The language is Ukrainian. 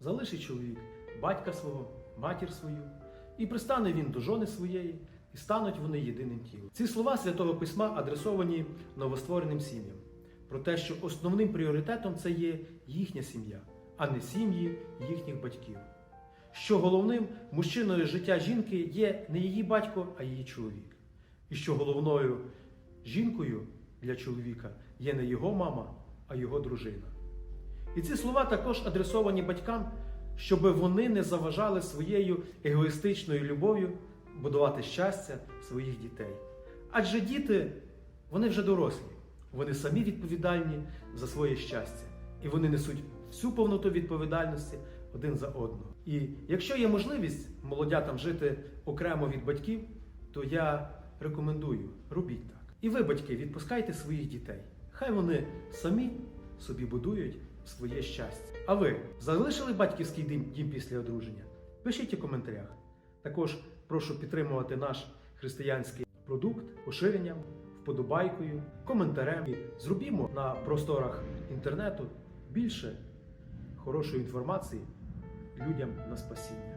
залишить чоловік батька свого, матір свою, і пристане він до жони своєї, і стануть вони єдиним тілом. Ці слова Святого Письма адресовані новоствореним сім'ям про те, що основним пріоритетом це є їхня сім'я, а не сім'ї їхніх батьків. Що головним мужчиною життя жінки є не її батько, а її чоловік. І що головною жінкою для чоловіка є не його мама, а його дружина. І ці слова також адресовані батькам, щоб вони не заважали своєю егоїстичною любов'ю будувати щастя своїх дітей. Адже діти, вони вже дорослі, вони самі відповідальні за своє щастя, і вони несуть всю повноту відповідальності один за одного. І якщо є можливість молодятам жити окремо від батьків, то я рекомендую робіть так. І ви, батьки, відпускайте своїх дітей. Хай вони самі собі будують своє щастя. А ви залишили батьківський дім, після одруження? Пишіть у коментарях. Також прошу підтримувати наш християнський продукт поширенням, вподобайкою, коментарем. І зробімо на просторах інтернету більше хорошої інформації людям на спасіння.